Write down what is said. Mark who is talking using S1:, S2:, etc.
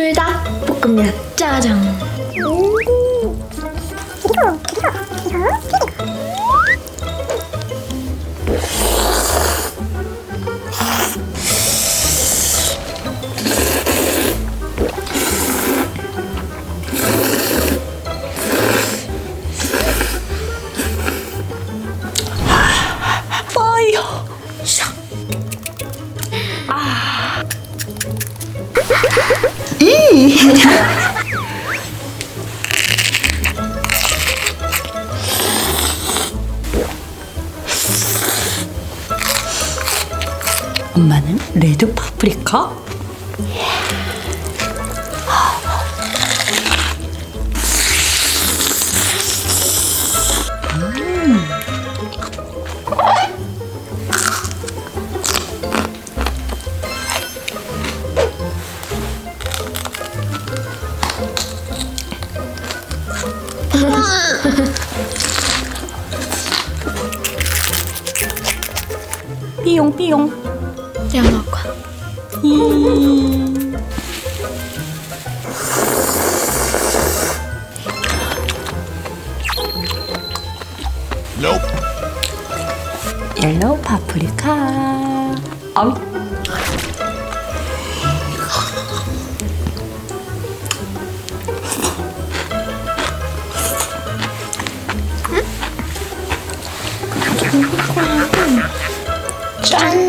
S1: 불닭 볶음면 짜장.
S2: 파 엄마는 레드 파프리카? 삐용 삐용.
S1: 양화과.
S2: 옐로우 파프리카. 어이. trying